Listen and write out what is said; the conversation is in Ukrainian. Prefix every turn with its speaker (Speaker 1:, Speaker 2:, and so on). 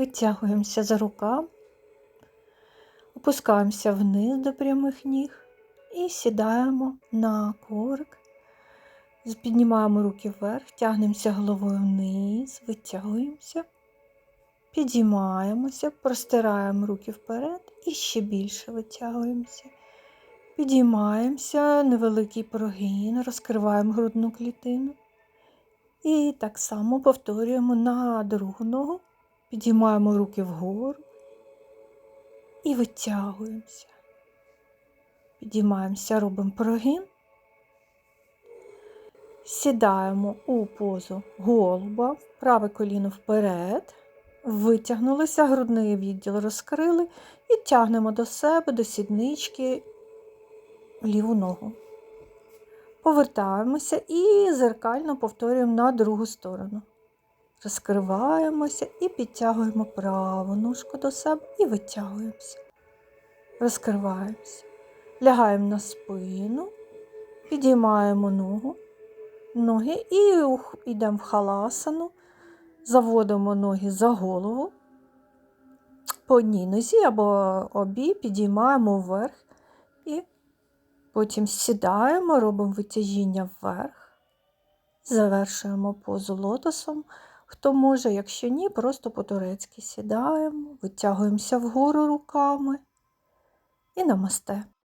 Speaker 1: Витягуємося за рукав, опускаємося вниз до прямих ніг і сідаємо на коврик. Піднімаємо руки вверх, тягнемося головою вниз, витягуємося, підіймаємося, простираємо руки вперед і ще більше витягуємося. Підіймаємося, невеликий прогин, розкриваємо грудну клітину. І так само повторюємо на другу ногу. Підіймаємо руки вгору і витягуємося. Підіймаємося, робимо прогин. Сідаємо у позу голуба, праве коліно вперед, витягнулися, грудний відділ розкрили і тягнемо до себе, до сіднички ліву ногу. Повертаємося і зеркально повторюємо на другу сторону. Розкриваємося і підтягуємо праву ножку до себе і витягуємося. Розкриваємося. Лягаємо на спину, підіймаємо ногу, ноги і йдемо в халасану, заводимо ноги за голову. По одній нозі або обі підіймаємо вверх і потім сідаємо, робимо витяжіння вверх, завершуємо позу лотосом. Хто може, якщо ні, просто по-турецьки сідаємо, витягуємося вгору руками і намасте.